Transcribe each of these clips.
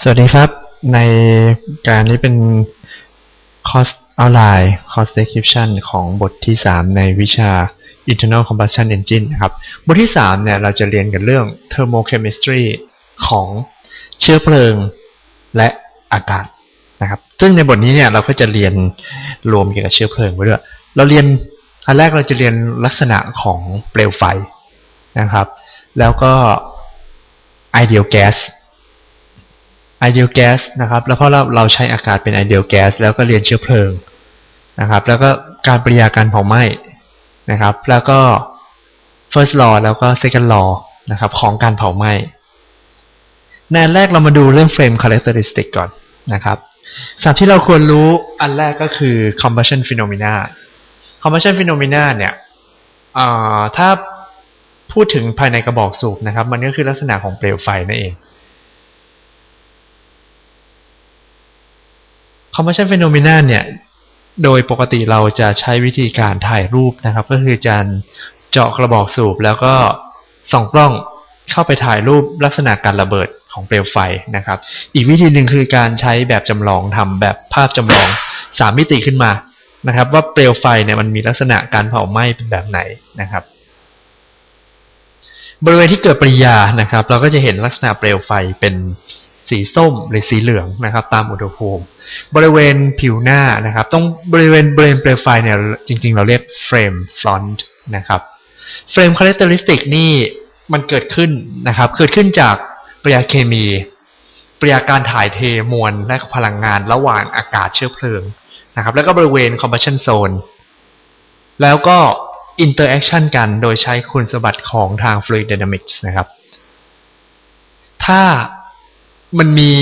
สวัสดีครับ ในการนี้เป็นคอสออนไลน์คอส description ของบทที่ 3 ในวิชา internal combustion engine นะครับ บทที่ 3 เนี่ย เราจะเรียนกันเรื่อง thermochemistry ของเชื้อเพลิงและอากาศนะครับ ซึ่งในบทนี้เนี่ย เราก็จะเรียนรวมเกี่ยวกับเชื้อเพลิงไว้ด้วย เราเรียนอันแรกเราจะเรียนลักษณะของเปลวไฟนะครับ แล้วก็ ideal gas ideal gas นะครับแล้วเพราะเราเราใช้อากาศเป็น ideal gas แล้วก็เรียนเชื้อเพลิงนะครับแล้วก็การปริยาการเผาไหม้นะครับแล้วก็ first law แล้วก็ second law นะครับของการเผาไหม้ในอันแรกเรามาดูเรื่อง frame characteristic ก่อนนะครับสัตว์ที่เราควรรู้อันแรกก็คือ combustion phenomena combustion phenomena เนี่ยถ้าพูดถึงภายในกระบอกสูบนะครับ มันก็คือลักษณะของเปลวไฟนั่นเอง combustion phenomena เนี่ยโดยปกติเราจะใช้วิธีการถ่ายรูปนะครับ ก็คือการเจาะกระบอกสูบแล้วก็ส่องกล้องเข้าไปถ่ายรูปลักษณะการระเบิดของเปลวไฟนะครับ อีกวิธีหนึ่งคือการใช้แบบจำลองทำแบบภาพจำลองสามมิติขึ้นมานะครับ ว่าเปลวไฟเนี่ยมันมีลักษณะการเผาไหม้เป็นแบบไหนนะครับ บริเวณที่เกิดปริยานะครับ เราก็จะเห็นลักษณะเปลวไฟเป็น สีส้มหรือสีเหลืองนะครับ ตามอุณหภูมิ บริเวณผิวหน้านะครับ ต้องบริเวณเบริเปลวไฟเนี่ยจริง ๆ เราเรียกเฟรมฟรอนต์นะครับเฟรมคุณลักษณะนี่มันเกิดขึ้นนะครับ เกิดขึ้นจากปริยาเคมี ปริยาการถ่ายเทมวลและพลังงานระหว่างอากาศเชื้อเพลิงนะครับ แล้วก็บริเวณ combustion zone แล้วก็ interaction กันโดยใช้คุณสมบัติของทาง fluid dynamics นะครับ ถ้า มันมี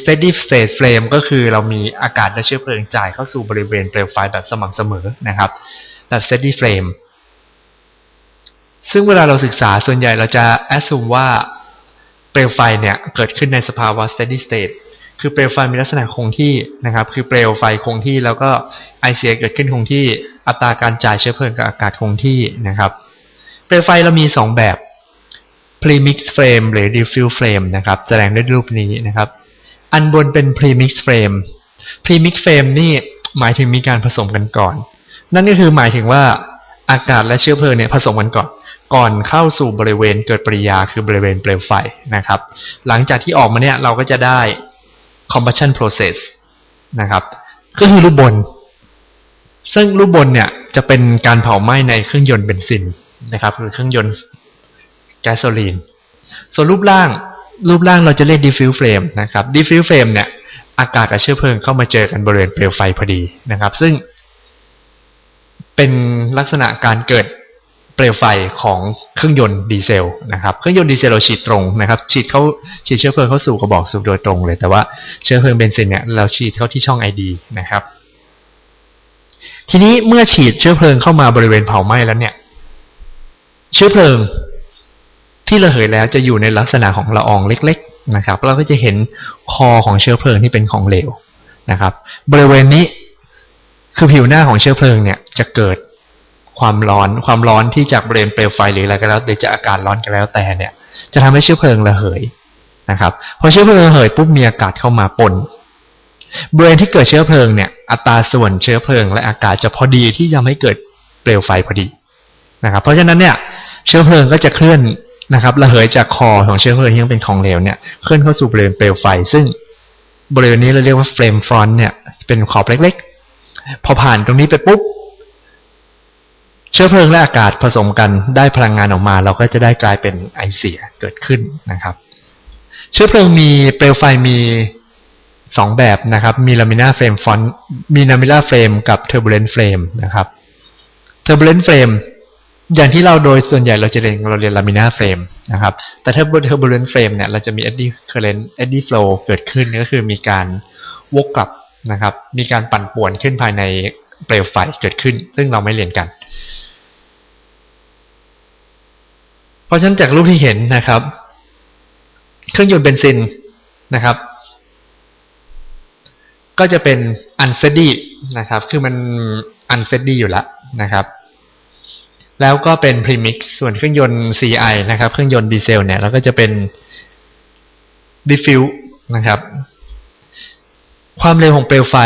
steady state flame ก็คือเรามีอากาศและเชื้อเพลิงจ่ายเข้าสู่บริเวณเปลวไฟแบบสม่ำเสมอนะครับแบบ steady flame ซึ่งเวลาเราศึกษาส่วนใหญ่เราจะ assume ว่าเปลวไฟเนี่ยเกิดขึ้นในสภาวะ steady state คือเปลวไฟมีลักษณะคงที่นะครับ คือเปลวไฟคงที่แล้วก็ไอเสียเกิดขึ้นคงที่อัตราการจ่ายเชื้อเพลิงกับอากาศคงที่นะครับ เปลวไฟเรามี 2 แบบ premix frame หรือ diffuse frame นะครับ แสดงด้วยรูปนี้นะครับ อันบนเป็น premix frame premix frame นี่หมายถึงมีการผสมกันก่อน นั่นก็คือหมายถึงว่าอากาศและเชื้อเพลิงเนี่ยผสมกันก่อน ก่อนเข้าสู่บริเวณเกิดปริยาคือบริเวณเปลวไฟนะครับ หลังจากที่ออกมาเนี่ยเราก็จะได้ combustion process นะครับ ก็คือรูปบน ซึ่งรูปบนเนี่ยจะเป็นการเผาไหม้ในเครื่องยนต์เบนซินนะครับหรือเครื่องยนต์ แก๊สโซลีน ส่วนรูปร่างรูปร่างเราจะเรียก diffuse flame นะครับ diffuse flame เนี่ยอากาศกับเชื้อเพลิงเข้ามาเจอกันบริเวณเปลวไฟพอดีนะครับ ซึ่ง เป็นลักษณะการเกิดเปลวไฟของเครื่องยนต์ดีเซลนะครับเครื่องยนต์ดีเซลเราฉีดตรงนะครับ ฉีดเข้าฉีดเชื้อเพลิงเข้าสู่กระบอกสูบโดยตรงเลย แต่ว่าเชื้อเพลิงเบนซินเนี่ยเราฉีดเข้าที่ช่องไอดีนะครับ ทีนี้เมื่อฉีดเชื้อเพลิงเข้ามาบริเวณเผาไหม้แล้วเนี่ย เชื้อเพลิง ที่ระเหยแล้วจะอยู่ในลักษณะของละอองเล็ก ๆนะครับ เราก็จะเห็นคอของเชื้อเพลิงที่เป็นของเหลวนะครับ บริเวณนี้คือผิวหน้าของเชื้อเพลิงเนี่ยจะเกิดความร้อนความร้อนที่จากบริเวณเปลวไฟหรืออะไรก็แล้วหรือจะอากาศร้อนก็แล้วแต่เนี่ย จะทำให้เชื้อเพลิงระเหยนะครับพอเชื้อเพลิงระเหยปุ๊บมีอากาศเข้ามาปนบริเวณที่เกิดเชื้อเพลิงเนี่ยอัตราส่วนเชื้อเพลิงและอากาศจะพอดีที่จะไม่เกิดเปลวไฟพอดีนะครับ เพราะฉะนั้นเนี่ยเชื้อเพลิงก็จะเคลื่อน นะครับระเหยจากคอของเชื้อเพลิงที่ยังเป็นของเหลวเนี่ยเคลื่อนเข้าสู่บริเวณเปลวไฟ ซึ่งบริเวณนี้เราเรียกว่าเฟรมฟรอนต์เนี่ยเป็นขอบเล็กๆ พอผ่านตรงนี้ไปปุ๊บ เชื้อเพลิงและอากาศผสมกันได้พลังงานออกมา เราก็จะได้กลายเป็นไอเสียเกิดขึ้นนะครับ เชื้อเพลิงมีเปลวไฟมีสองแบบนะครับ มีลามิน่าเฟรมฟอนมีลามิน่าเฟรมกับเทอร์บูเลนเฟรมนะครับเทอร์บูเลนเฟรม อย่างที่เราโดยส่วนใหญ่เราจะเรียนเราเรียนลามินาเฟรมนะครับ แต่ถ้าเทอร์บูเลนเฟรมเนี่ยเราจะมีเอ็ดดี้เคอร์เรนต์เอ็ดดี้โฟล์เกิดขึ้นก็คือมีการวกกลับนะครับ มีการปั่นป่วนขึ้นภายในเปลวไฟเกิดขึ้น ซึ่งเราไม่เรียนกัน เพราะฉะนั้นจากรูปที่เห็นนะครับ เครื่องยนต์เบนซินนะครับ ก็จะเป็นอันเซดดี้นะครับ คือมันอันเซดดี้อยู่แล้วนะครับ แล้วก็เป็นพรีมิกส่วนเครื่องยนต์ CI นะครับ เครื่องยนต์ดีเซลเนี่ยเราก็จะเป็นดิฟิวนะครับ ความเร็วของเปลวไฟ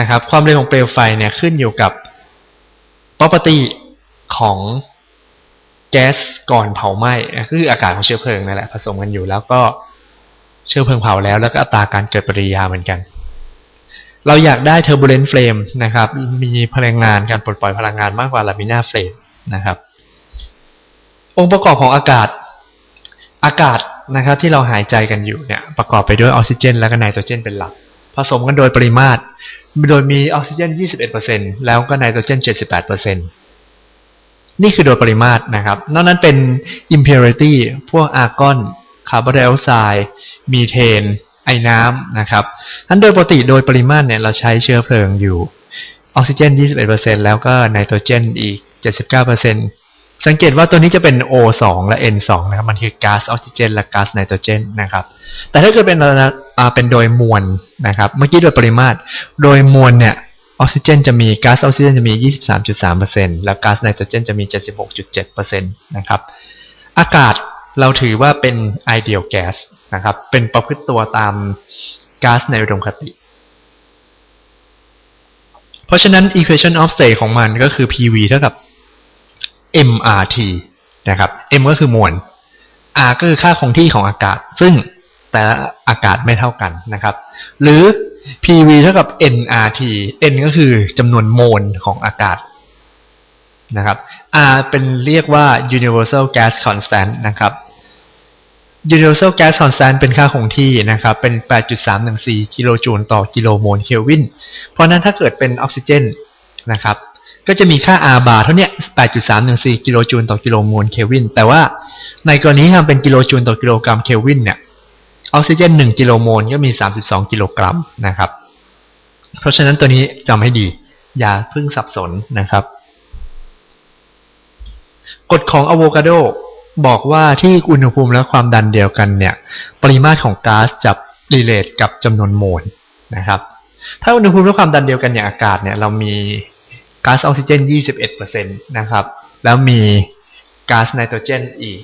นะครับ ความเร็วของเปลวไฟเนี่ยขึ้นอยู่กับ property ของแก๊สก่อนเผาไหม้คืออากาศของเชื้อเพลิงนั่นแหละผสมกันอยู่แล้วก็เชื้อเพลิงเผาแล้ว แล้วก็อัตราการเกิดปฏิกิริยาเหมือนกัน เราอยากได้ turbulent flame นะครับ มีพลังงานการปลดปล่อยพลังงานมากกว่า laminar flame น นะครับ องค์ประกอบของอากาศ อากาศนะครับที่เราหายใจกันอยู่เนี่ยประกอบไปด้วยออกซิเจน และก็ไนโตรเจนเป็นหลัก ผสมกันโดยปริมาตร โดยมีออกซิเจน 21%แล้วก็ไนโตรเจน 78%นี่คือโดยปริมาตรนะครับ นอกนั้นเป็น impurity พวกอาร์กอน คาร์บอนไดออกไซด์ มีเทน ไอ้น้ำนะครับทั้นโดยปกติโดยปริมาตรเนี่ยเราใช้เชื้อเพลิงอยู่ ออกซิเจน 21%แล้วก็ไนโตรเจนอีก 79%สังเกตว่าตัวนี้จะเป็น O2 และ N2 นะครับ มันคือก๊าซออกซิเจน และก๊าซไนโตรเจนนะครับ แต่ถ้าเกิดเป็นเป็นโดยมวลนะครับ เมื่อกี้โดยปริมาตร โดยมวลเนี่ยออกซิเจนจะมีก๊าซออกซิเจนจะมี 23.3%แล้วก๊าซไนโตรเจนจะมี 76.7%นะครับ อากาศเราถือว่าเป็น ideal gas นะครับ เป็นประพฤติตัวตามก๊าซในอุดมคติ เพราะฉะนั้น equation of state ของมันก็คือ PV เท่ากับ MRT นะครับ M ก็คือมวล R ก็คือค่าคงที่ของอากาศ ซึ่งแต่ละอากาศไม่เท่ากันนะครับ หรือ PV เท่ากับ nRT n ก็คือจำนวนโมลของอากาศนะครับ R เป็นเรียกว่า universal gas constant นะครับ universal gas constant เป็นค่าคงที่นะครับ เป็น 8.314 กิโลจูลต่อกิโลโมลเคลวิน เพราะนั้นถ้าเกิดเป็นออกซิเจนนะครับ ก็จะมีค่า R bar เท่าเนี้ย8.314กิโลจูลต่อกิโลโมลเคลวิน แต่ว่าในกรณีทำเป็นกิโลจูลต่อกิโลกรัมเคลวินเนี่ย ออกซิเจน 1 กิโลโมลก็มี 32 กิโลกรัมนะครับ เพราะฉะนั้นตัวนี้จำให้ดี อย่าเพิ่งสับสนนะครับ กฎของอะโวคาโดบอกว่าที่อุณหภูมิและความดันเดียวกันเนี่ย ปริมาตรของก๊าซจะรีเลทกับจำนวนโมลนะครับ ถ้าอุณหภูมิและความดันเดียวกันอย่างอากาศเนี่ย เรามี ก๊าซออกซิเจน 21%นะครับ แล้วมีก๊าซไนโตรเจนอีก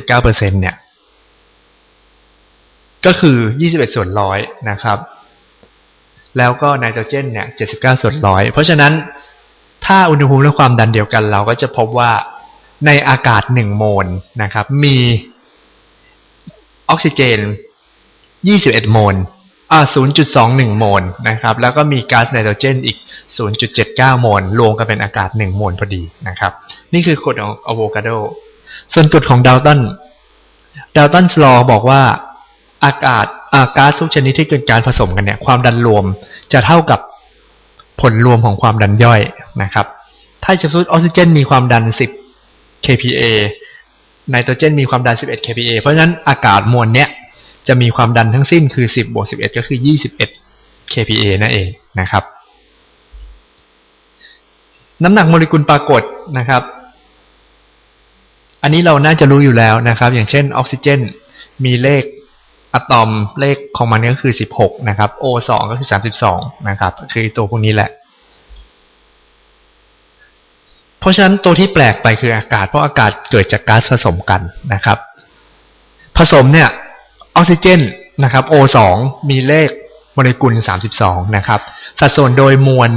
79%เนี่ย ก็คือ 21 ส่วนร้อยนะครับ แล้วก็ไนโตรเจนเนี่ย 79 ส่วนร้อย เพราะฉะนั้นถ้าอุณหภูมิและความดันเดียวกันเราก็จะพบว่าในอากาศ 1 โมลนะครับ มีออกซิเจน 21 โมล อ่า0.21 โมลนะครับ แล้วก็มีก๊าซไนโตรเจนอีก 0.79 โมล รวมกันเป็นอากาศ 1 โมลพอดีนะครับ นี่คือกฎของอะโวคาโด ส่วนกฎของดัลตันดัลตันสลอบอกว่าอากาศอาก๊าซทุกชนิดที่เกิดการผสมกันเนี่ย ความดันรวมจะเท่ากับผลรวมของความดันย่อยนะครับ ถ้าจะพูดออกซิเจนมีความดัน 10 kPa ไนโตรเจนมีความดัน 11 kPa เพราะฉะนั้นอากาศมวลเนี้ย จะมีความดันทั้งสิ้นคือ 10บวก11 ก็คือ 21 kPa นั่นเองนะครับ น้ำหนักโมเลกุลปรากฏนะครับ อันนี้เราน่าจะรู้อยู่แล้วนะครับ อย่างเช่นออกซิเจน มีเลขอะตอมเลขของมันก็คือ 16 นะครับ O2 ก็คือ 32 นะครับ คือตัวพวกนี้แหละ เพราะฉะนั้นตัวที่แปลกไปคืออากาศ เพราะอากาศเกิดจากก๊าซผสมกันนะครับ ผสมเนี่ย ออกซิเจนนะครับ O2 มีเลขโมเลกุล 32 นะครับ สัดส่วนโดยมวล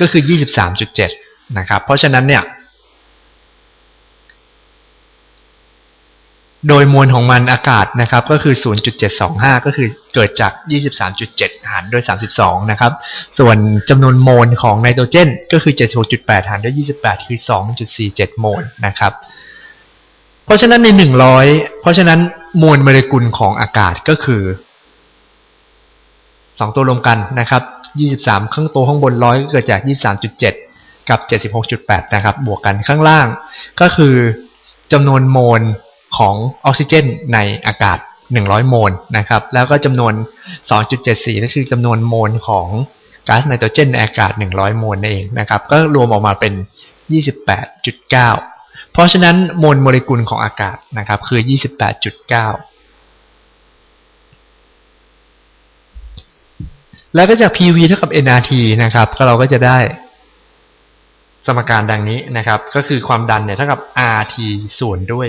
ก็คือ 23.7 นะครับ เพราะฉะนั้นเนี่ย โดยมวลของมันอากาศนะครับก็คือ 0.725 ก็คือเกิดจาก 23.7 หารด้วย 32 นะครับ ส่วนจำนวนโมลของไนโตรเจนก็คือ 76.8 หารด้วย 28 คือ 2.47 โมลนะครับ เพราะฉะนั้นใน100เพราะฉะนั้นมวลโมเลกุลของอากาศก็คือ2ตัวรวมกันนะครับ23ข้างตัวข้างบนร้อยเกิดจาก23.7กับ76.8นะครับ บวกกันข้างล่าง ก็คือจำนวนโมลของออกซิเจนในอากาศ100โมลนะครับ แล้วก็จำนวน2.74นั่นคือจำนวนโมลของก๊าซไนโตรเจนในอากาศ100โมลนั่นเองนะครับ ก็รวมออกมาเป็น28.9เก้า พราะฉะนั้นมวลโมเลกุลของอากาศนะครับ คือ 28.9 แล้วก็จาก PV เท่ากับ nRT นะครับ ก็เราก็จะได้สมการดังนี้นะครับ ก็คือความดันเนี่ยเท่ากับ RT ส่วนด้วย